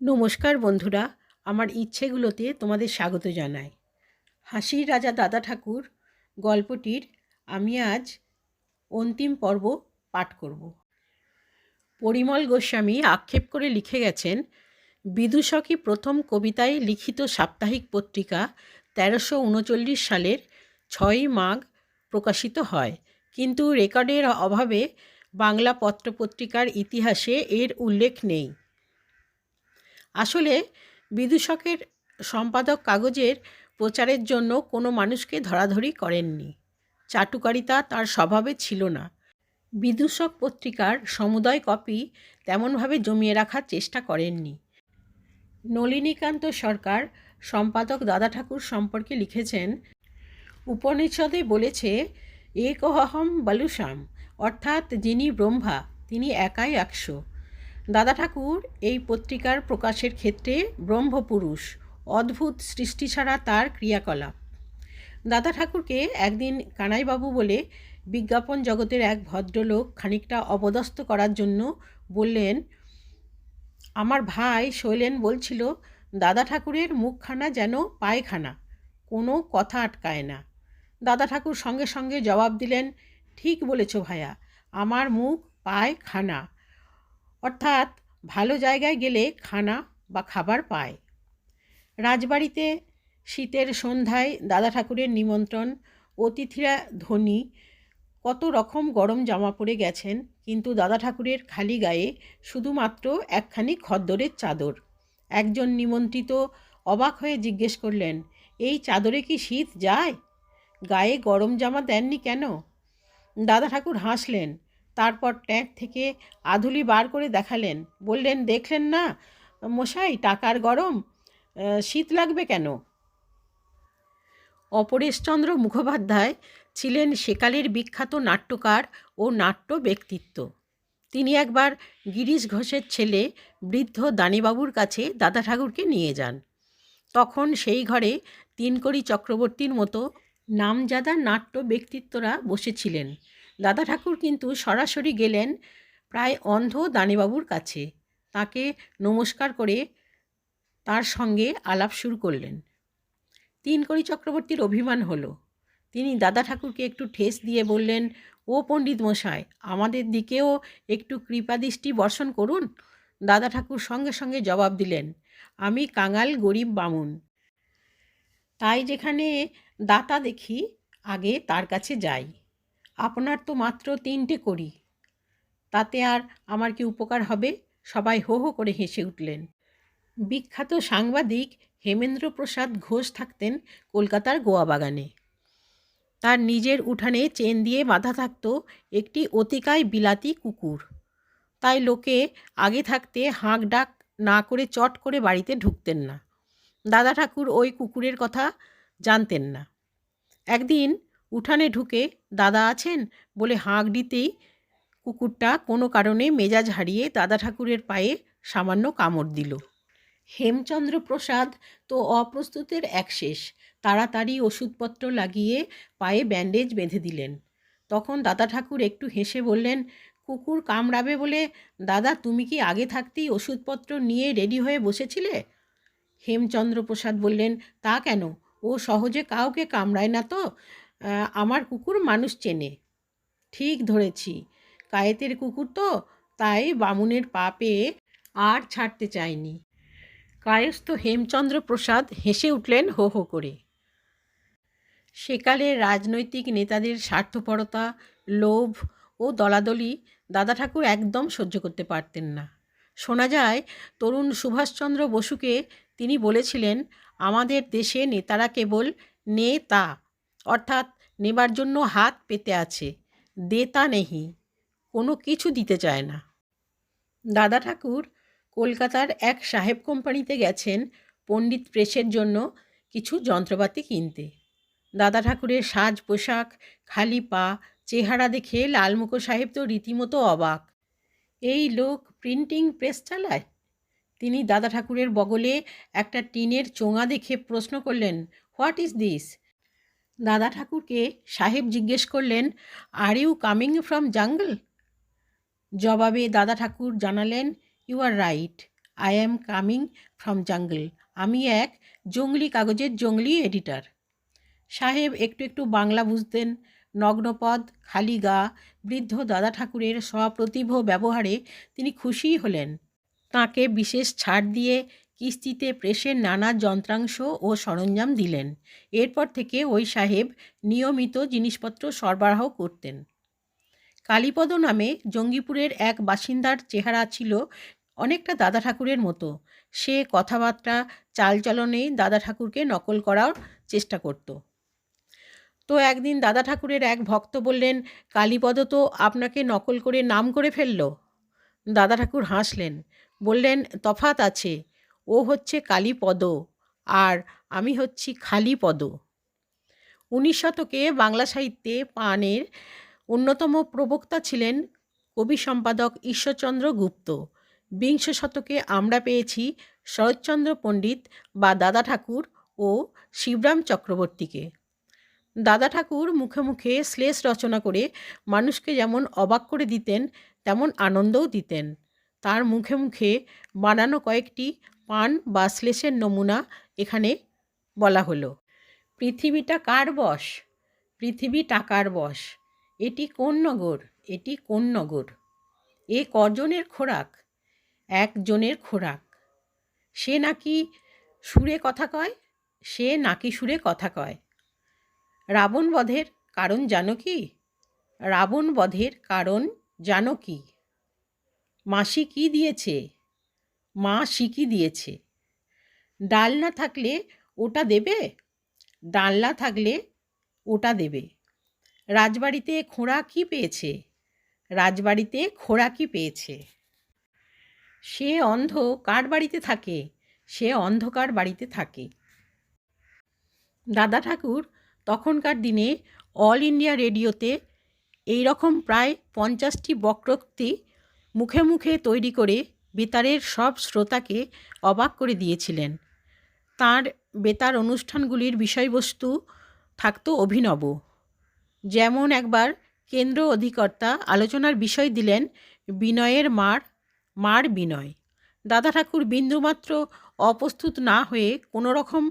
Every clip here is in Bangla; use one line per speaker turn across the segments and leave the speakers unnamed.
নমস্কার বন্ধুরা, আমার ইচ্ছেগুলোতে তোমাদের স্বাগত জানাই। হাসির রাজা দাদা ঠাকুর গল্পটির আমি আজ অন্তিম পর্ব পাঠ করব। পরিমল গোস্বামী আক্ষেপ করে লিখে গেছেন, বিদূষকই প্রথম কবিতায় লিখিত সাপ্তাহিক পত্রিকা তেরোশো উনচল্লিশ সালের ছয়ই মাঘ প্রকাশিত হয়। কিন্তু রেকর্ডের অভাবে বাংলা পত্রপত্রিকার ইতিহাসে এর উল্লেখ নেই। আসলে বিদূষকের সম্পাদক কাগজের প্রচারের জন্য কোনো মানুষকে ধরাধরি করেননি। চাটুকারিতা তার স্বভাবে ছিল না। বিদূষক পত্রিকার সমুদয় কপি তেমনভাবে জমিয়ে রাখার চেষ্টা করেননি। নলিনীকান্ত সরকার সম্পাদক দাদা ঠাকুর সম্পর্কে লিখেছেন, উপনিষদে বলেছে একহম বালুসাম অর্থাৎ যিনি ব্রহ্মা, তিনি একাই একশো। দাদা ঠাকুর, এই পত্রিকার প্রকাশের ক্ষেত্রে ব্রহ্মপুরুষ, অদ্ভুত সৃষ্টি ছাড়া তার ক্রিয়াকলাপ। দাদা ঠাকুরকে একদিন কানাইবাবু বলে বিজ্ঞাপন জগতের এক ভদ্রলোক খানিকটা অপদস্থ করার জন্য বললেন, আমার ভাই শৈলেন বলছিল, দাদা ঠাকুরের মুখখানা যেন পায়খানা, কোনো কথা আটকায় না। দাদা ঠাকুর সঙ্গে সঙ্গে জবাব দিলেন, ঠিক বলেছ ভাইয়া আমার মুখ পায় খানা অর্থাৎ ভালো জায়গায় গেলে খানা বা খাবার পায়। রাজবাড়িতে শীতের সন্ধ্যায় দাদা ঠাকুরের নিমন্ত্রণ, অতিথিরা ধনী, কত রকম গরম জামা পরে গেছেন, কিন্তু দাদা ঠাকুরের খালি গায়ে শুধুমাত্র একখানি খদ্দরের চাদর। একজন নিমন্ত্রিত অবাক হয়ে জিজ্ঞেস করলেন, এই চাদরে কি শীত যায়? গায়ে গরম জামা দেননি কেন? দাদা ঠাকুর হাসলেন তারপর ট্যাঙ্ক থেকে আধুলি বার করে দেখালেন। বললেন, দেখলেন না মশাই, টাকার গরম? শীত লাগবে কেন? অপরেশচন্দ্র মুখোপাধ্যায় ছিলেন সেকালের বিখ্যাত নাট্যকার ও নাট্য ব্যক্তিত্ব। তিনি একবার গিরিশ ঘোষের ছেলে বৃদ্ধ দানিবাবুর কাছে দাদা ঠাকুরকে নিয়ে যান। তখন সেই ঘরে তিনকড়ি চক্রবর্তীর মতো নামজাদা নাট্য ব্যক্তিত্বরা বসেছিলেন। দাদা ঠাকুর কিন্তু সরাসরি গেলেন প্রায় অন্ধ দানিবাবুর কাছে। তাকে নমস্কার করে তার সঙ্গে আলাপ শুরু করলেন। তিনকড়ি চক্রবর্তীর অভিমান হলো। তিনি দাদা ঠাকুরকে একটু ঠেস দিয়ে বললেন, ও পণ্ডিত মশাই, আমাদের দিকেও একটু কৃপাদৃষ্টি বর্ষণ করুন। দাদা ঠাকুর সঙ্গে সঙ্গে জবাব দিলেন, আমি কাঙাল গরিব বামুন। তাই যেখানে দাতা দেখি, আগে তার কাছে যাই। আপনার তো মাত্র তিনটে করি তাতে আর আমার কি উপকার হবে? সবাই হো হো করে হেসে উঠলেন। বিখ্যাত সাংবাদিক হেমেন্দ্র প্রসাদ ঘোষ থাকতেন কলকাতার গোয়া বাগানে তার নিজের উঠানে চেন দিয়ে বাঁধা থাকত একটি অতিকায় বিলাতি কুকুর। তাই লোকে আগে থাকতে হাঁক ডাক না করে চট করে বাড়িতে ঢুকতেন না। দাদা ঠাকুর ওই কুকুরের কথা জানতেন না। একদিন উঠানে ঢুকে, দাদা আছেন? বলে হাঁক দিতেই কুকুরটা কোনো কারণে মেজাজ হারিয়ে দাদা ঠাকুরের পায়ে সামান্য কামড় দিল। হেমচন্দ্র প্রসাদ তো অপ্রস্তুতের এক শেষ। তাড়াতাড়ি ওষুধপত্র লাগিয়ে পায়ে ব্যান্ডেজ বেঁধে দিলেন। তখন দাদা ঠাকুর একটু হেসে বললেন, কুকুর কামড়াবে বলে, দাদা তুমি কি আগে থাকতেই ওষুধপত্র নিয়ে রেডি হয়ে বসেছিলে? হেমচন্দ্র প্রসাদ বললেন, তা কেন? ও সহজে কাউকে কামড়ায় না তো? আমার কুকুর মানুষ চেনে। ঠিক ধরেছি। কায়েতের কুকুর তো, তাই বামুনের পা আর ছাড়তে চায়নি। কায়স্থ হেমচন্দ্র প্রসাদ হেসে উঠলেন হো হো করে। সেকালের রাজনৈতিক নেতাদের স্বার্থপরতা, লোভ ও দলাদলি দাদা ঠাকুর একদম সহ্য করতে পারতেন না। শোনা যায়, তরুণ সুভাষচন্দ্র বসুকে তিনি বলেছিলেন, আমাদের দেশে নেতারা কেবল নেতা অর্থাৎ নেবার জন্য হাত পেতে আছে, দেতা নেহি, কোনো কিছু দিতে চায় না। দাদা ঠাকুর কলকাতার এক সাহেব কোম্পানিতে গেছেন পণ্ডিত প্রেসের জন্য কিছু যন্ত্রপাতি কিনতে। দাদা ঠাকুরের সাজ পোশাক, খালি পা, চেহারা দেখে লালমুখো সাহেব তো রীতিমতো অবাক। এই লোক প্রিন্টিং প্রেস চালায়? তিনি দাদা ঠাকুরের বগলে একটা টিনের চোঙা দেখে প্রশ্ন করলেন, হোয়াট ইজ দিস? দাদা ঠাকুরকে সাহেব জিজ্ঞেস করলেন are you coming from jungle জবাবে দাদা ঠাকুর জানালেন you are right I am coming from jungle আমি এক জঙ্গলি কাগজের জঙ্গলি এডিটর সাহেব একটু একটু বাংলা বুঝতেন, নগ্নপদ, খালি গা, বৃদ্ধ দাদা ঠাকুরের সপ্রতিভ ব্যবহারে তিনি খুশিই হলেন। তাকে বিশেষ ছাড় দিয়ে কিস্তিতে প্রেসের নানা যন্ত্রাংশ ও সরঞ্জাম দিলেন। এরপর থেকে ওই সাহেব নিয়মিত জিনিসপত্র সরবরাহ করতেন। কালীপদ নামে জঙ্গিপুরের এক বাসিন্দার চেহারা ছিল অনেকটা দাদা ঠাকুরের মতো। সে কথাবার্তা চালচলনে দাদা ঠাকুরকে নকল করার চেষ্টা করত। তো একদিন দাদা ঠাকুরের এক ভক্ত বললেন, কালীপদ তো আপনাকে নকল করে নাম করে ফেলল। দাদা ঠাকুর হাসলেন, বললেন তফাত আছে। ও হচ্ছে কালীপদ আর আমি হচ্ছি খালিপদ। উনিশ শতকে বাংলা সাহিত্যে পানের অন্যতম প্রবক্তা ছিলেন কবি সম্পাদক ঈশ্বরচন্দ্র গুপ্ত। বিংশ শতকে আমরা পেয়েছি শরৎচন্দ্র পণ্ডিত বা দাদা ঠাকুর ও শিবরাম চক্রবর্তীকে। দাদা ঠাকুর মুখে মুখে শ্লেষ রচনা করে মানুষকে যেমন অবাক করে দিতেন, তেমন আনন্দও দিতেন। তার মুখে মুখে বানানো কয়েকটি পান বা শ্লেষের নমুনা এখানে বলা হলো। পৃথিবীটা কার বশ? পৃথিবী টাকার বশ। এটি কোন নগর? এটি কোন নগর? এ কজনের খোরাক? একজনের খোরাক। সে নাকি সুরে কথা কয়? সে নাকি সুরে কথা কয়? রাবণ বধের কারণ জানো কি? রাবণ বধের কারণ জানো কি? মাসি কি দিয়েছে? মা শিকি দিয়েছে। ডাল না থাকলে ওটা দেবে? ডাল না থাকলে ওটা দেবে। রাজবাড়িতে খোঁড়া কি পেয়েছে? রাজবাড়িতে খোঁড়া কি পেয়েছে? সে অন্ধ কার বাড়িতে থাকে? সে অন্ধকার বাড়িতে থাকে। দাদা ঠাকুর, তখনকার দিনে অল ইন্ডিয়া রেডিওতে এই রকম প্রায় পঞ্চাশটি বক্রোক্তি মুখে মুখে তৈরি করে বেতারের সব শ্রোতাকে অবাক করে দিয়েছিলেন। তার বেতার অনুষ্ঠানগুলির বিষয়বস্তু থাকত অভিনব। যেমন একবার কেন্দ্র অধিকর্তা আলোচনার বিষয় দিলেন বিনয়ের মার মার বিনয়। দাদা ঠাকুর বিন্দুমাত্র অপ্রস্তুত না হয়ে কোনো রকম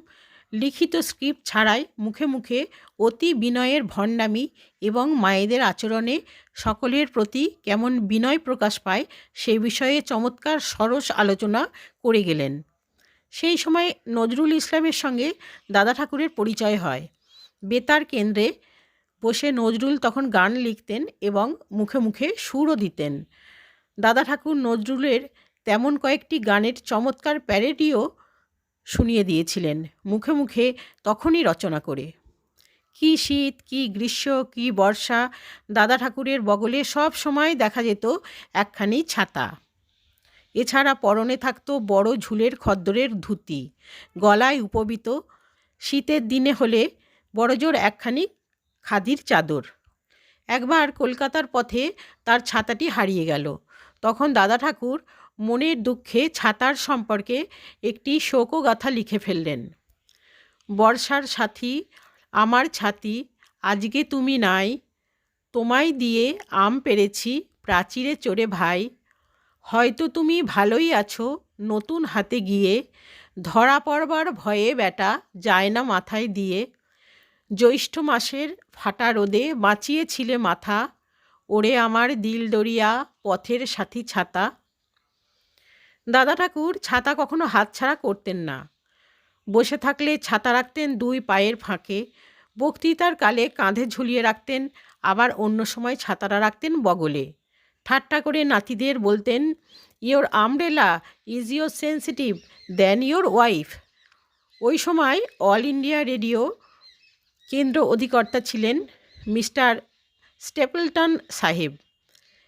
লিখিত স্ক্রিপ্ট ছাড়াই মুখে মুখে অতি বিনয়ের ভণ্ডামি এবং মায়েদের আচরণে সকলের প্রতি কেমন বিনয় প্রকাশ পায় সে বিষয়ে চমৎকার সরস আলোচনা করে গেলেন। সেই সময় নজরুল ইসলামের সঙ্গে দাদা ঠাকুরের পরিচয় হয়। বেতার কেন্দ্রে বসে নজরুল তখন গান লিখতেন এবং মুখে মুখে সুরও দিতেন। দাদা ঠাকুর নজরুলের তেমন কয়েকটি গানের চমৎকার প্যারেডিও শুনিয়ে দিয়েছিলেন, মুখে মুখে তখনই রচনা করে। কি শীত, কি গ্রীষ্ম, কি বর্ষা, দাদা ঠাকুরের বগলে সব সময় দেখা যেত একখানি ছাতা। এছাড়া পরনে থাকতো বড় ঝুলের খদ্দরের ধুতি, গলায় উপবিত, শীতের দিনে হলে বড়জোর একখানি খাদির চাদর। একবার কলকাতার পথে তার ছাতাটি হারিয়ে গেল, তখন দাদা ঠাকুর মনের দুঃখে ছাতার সম্পর্কে একটি শোকগাথা লিখে ফেললেন। বর্ষার সাথী, আমার ছাতি, আজকে তুমি নাই, তোমায় দিয়ে আম পেরেছি প্রাচীরে চড়ে ভাই, হয়তো তুমি ভালোই আছো নতুন হাতে গিয়ে, ধরা পড়বার ভয়ে বেটা যায় না মাথায় দিয়ে, জ্যৈষ্ঠ মাসের ফাটা রোদে বাঁচিয়েছিলে মাথা, ওরে আমার দিল দরিয়া পথের সাথী ছাতা দাদা ঠাকুর, ছাতা কখনো হাতছাড়া করতেন না। বসে থাকলে ছাতা রাখতেন দুই পায়ের ফাঁকে। বক্তৃতার কালে কাঁধে ঝুলিয়ে রাখতেন, আবার অন্য সময় ছাতাটা রাখতেন বগলে। ঠাট্টা করে নাতিদের বলতেন your umbrella is your sensitive, then your wife. ওই সময় অল ইন্ডিয়া রেডিও কেন্দ্র অধিকর্তা ছিলেন মিস্টার স্টেপলটন সাহেব।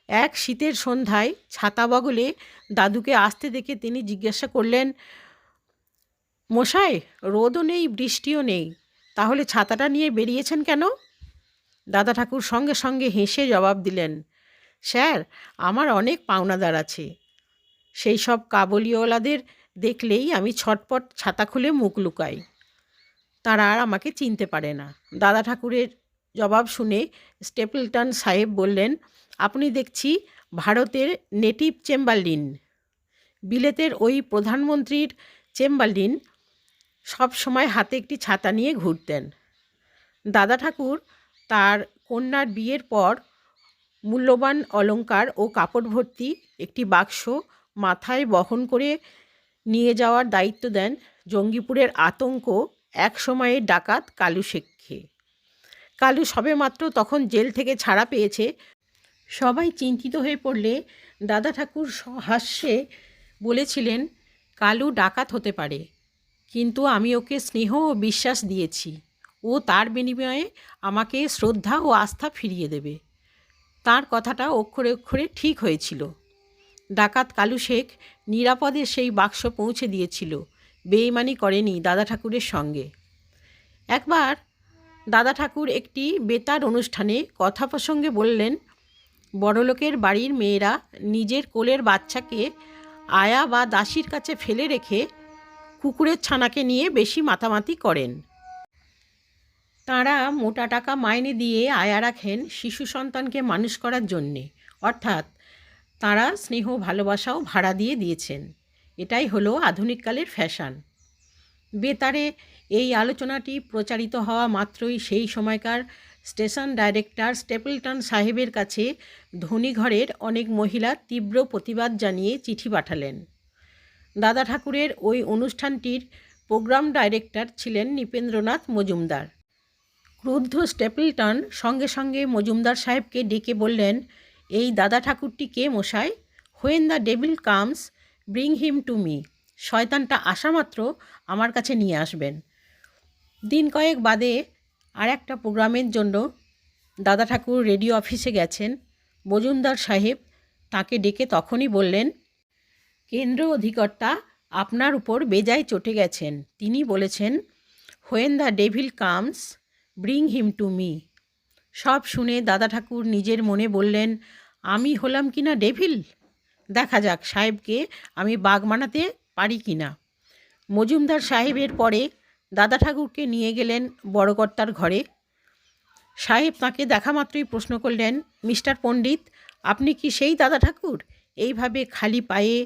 এক শীতের সন্ধ্যায় ছাতা বগলে দাদুকে আসতে দেখে তিনি জিজ্ঞাসা করলেন, মশাই, রোদও নেই, বৃষ্টিও নেই, তাহলে ছাতাটা নিয়ে বেরিয়েছেন কেন? দাদা ঠাকুর সঙ্গে সঙ্গে হেসে জবাব দিলেন, স্যার, আমার অনেক পাওনাদার আছে। সেই সব কাবলিওয়ালাদের দেখলেই আমি ছটপট ছাতা খুলে মুখ লুকাই। তারা আর আমাকে চিনতে পারে না। দাদা ঠাকুরের জবাব শুনে স্টেপলটন সাহেব বললেন, আপনি দেখছি ভারতের নেটিভ চেম্বারলিন। বিলেতের ওই প্রধানমন্ত্রীর চেম্বারলিন সব সময় হাতে একটি ছাতা নিয়ে ঘুরতেন। দাদা ঠাকুর তার কন্যার বিয়ের পর মূল্যবান অলংকার ও কাপড় ভর্তি একটি বাক্স মাথায় বহন করে নিয়ে যাওয়ার দায়িত্ব দেন জঙ্গিপুরের আতঙ্ক এক সময়ে ডাকাত কালু কালু সবেমাত্র তখন জেল থেকে ছাড়া পেয়েছে। সবাই চিন্তিত হয়ে পড়লে দাদা ঠাকুর হাস্যে বলেছিলেন, কালু ডাকাত হতে পারে, কিন্তু আমি ওকে স্নেহ ও বিশ্বাস দিয়েছি। ও তার বিনিময়ে আমাকে শ্রদ্ধা ও আস্থা ফিরিয়ে দেবে। তার কথাটা অক্ষরে অক্ষরে ঠিক হয়েছিল। ডাকাত কালু শেখ নিরাপদে সেই বাক্স পৌঁছে দিয়েছিল। বেইমানি করেনি দাদা ঠাকুরের সঙ্গে। একবার দাদা ঠাকুর একটি বেতার অনুষ্ঠানে কথা প্রসঙ্গে বললেন, বড়লোকের বাড়ির মেয়েরা নিজের কোলের বাচ্চাকে আয়া বা দাসীর কাছে ফেলে রেখে কুকুরের ছানাকে নিয়ে বেশি মাতামাতি করেন। তাঁরা মোটা টাকা মাইনে দিয়ে আয়া রাখেন শিশু সন্তানকে মানুষ করার জন্যে। অর্থাৎ তাঁরা স্নেহ ভালোবাসাও ভাড়া দিয়ে দিয়েছেন। এটাই হলো আধুনিককালের ফ্যাশন। বেতারে এই আলোচনাটি প্রচারিত হওয়া মাত্রই সেই সময়কার স্টেশন ডাইরেক্টর স্টেপলটন সাহেবের কাছে ধনীঘরের অনেক মহিলা তীব্র প্রতিবাদ জানিয়ে চিঠি পাঠালেন। দাদা ঠাকুরের ওই অনুষ্ঠানটির প্রোগ্রাম ডাইরেক্টর ছিলেন নৃপেন্দ্রনাথ মজুমদার। ক্রুদ্ধ স্টেপলটন সঙ্গে সঙ্গে মজুমদার সাহেবকে ডেকে বললেন, এই দাদা ঠাকুরটি কে মশাই when the devil comes bring him to me শয়তানটা আসা মাত্র আমার কাছে নিয়ে আসবেন। দিন কয়েক বাদে আর একটা প্রোগ্রামের জন্য দাদা ঠাকুর রেডিও অফিসে গেছেন। মজুমদার সাহেব তাকে ডেকে তখনই বললেন, কেন্দ্র অধিকর্তা আপনার উপর বেজায় চটে গেছেন। তিনি বলেছেন when the devil comes bring him to me সব শুনে দাদা ঠাকুর নিজের মনে বললেন, আমি হলাম কি না ডেভিল দেখা যাক সাহেবকে আমি বাঘ মানাতে পারি কি না? মজুমদার সাহেবের পরে দাদা ঠাকুরকে নিয়ে গেলেন বড়কর্তার ঘরে। সাহেব তাকে দেখা মাত্রই প্রশ্ন করলেন, মিস্টার পণ্ডিত, আপনি কি সেই দাদা ঠাকুর? এইভাবে খালি পায়ে,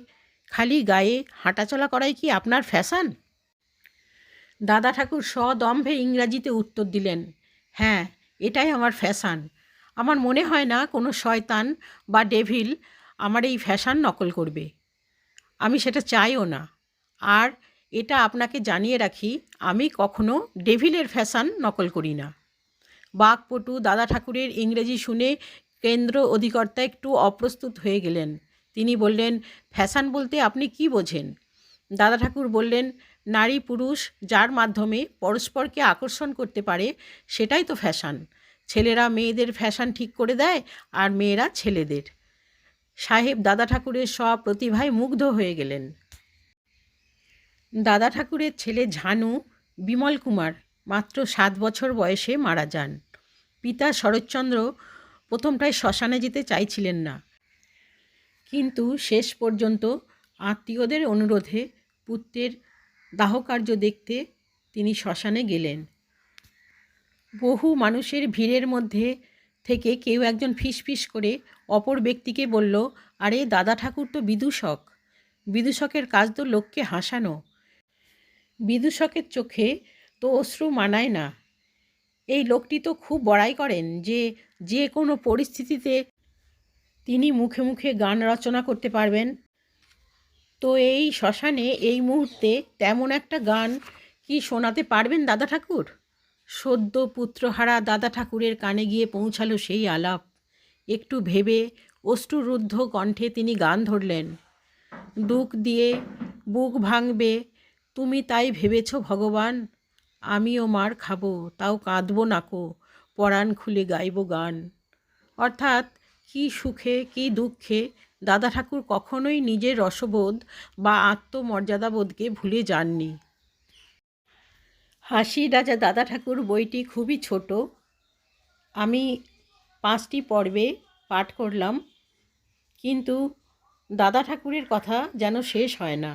খালি গায়ে হাঁটাচলা করাই কি আপনার ফ্যাশন? দাদা ঠাকুর সদম্ভে ইংরাজিতে উত্তর দিলেন হ্যাঁ এটাই আমার ফ্যাশন। আমার মনে হয় না কোনো শয়তান বা ডেভিল আমার এই ফ্যাশন নকল করবে। আমি সেটা চাইও না। আর এটা আপনাকে জানিয়ে রাখি, আমি কখনো ডেভিলের ফ্যাশন নকল করি না। বাঘপটু দাদা ঠাকুরের ইংরেজি শুনে কেন্দ্র অধিকর্তা একটু অপ্রস্তুত হয়ে গেলেন। তিনি বললেন, ফ্যাশন বলতে আপনি কি বোঝেন? দাদা ঠাকুর বললেন, নারী পুরুষ যার মাধ্যমে পরস্পরকে আকর্ষণ করতে পারে, সেটাই তো ফ্যাশন। ছেলেরা মেয়েদের ফ্যাশন ঠিক করে দেয় আর মেয়েরা ছেলেদের। সাহেব দাদা ঠাকুরের সব প্রতিভায় মুগ্ধ হয়ে গেলেন। দাদা ঠাকুরের ছেলে ঝানু, বিমল কুমার মাত্র সাত বছর বয়সে মারা যান। পিতা শরৎচন্দ্র প্রথমটায় শ্মশানে যেতে চাইছিলেন না। কিন্তু শেষ পর্যন্ত আত্মীয়দের অনুরোধে পুত্রের দাহকার্য দেখতে তিনি শ্মশানে গেলেন। বহু মানুষের ভিড়ের মধ্যে থেকে কেউ একজন ফিসফিস করে অপর ব্যক্তিকে বলল, আরে দাদা ঠাকুর তো বিদূষক। বিদূষকের কাজ তো লোককে হাসানো। বিদূষকের চোখে তো অশ্রু মানায় না। এই লোকটি তো খুব বড়াই করেন যে যে কোনো পরিস্থিতিতে তিনি মুখে মুখে গান রচনা করতে পারবেন। তো এই শ্মশানে এই মুহূর্তে তেমন একটা গান কি শোনাতে পারবেন দাদা ঠাকুর? সদ্য পুত্রহারা দাদা ঠাকুরের কানে গিয়ে পৌঁছালো সেই আলাপ। একটু ভেবে অশ্রুরুদ্ধ কণ্ঠে তিনি গান ধরলেন, দুঃখ দিয়ে বুক ভাঙবে, তুমি তাই ভেবেছ ভগবান? আমিও মার খাব, তাও কাঁদবো নাকো পরাণ খুলে গাইব গান। অর্থাৎ কি সুখে, কি দুঃখে দাদা ঠাকুর কখনোই নিজের রসবোধ বা আত্মমর্যাদাবোধকে ভুলে যাননি। হাসি রাজা দাদা ঠাকুর বইটি খুবই ছোট। আমি পাঁচটি পর্বে পাঠ করলাম কিন্তু দাদা ঠাকুরের কথা যেন শেষ হয় না।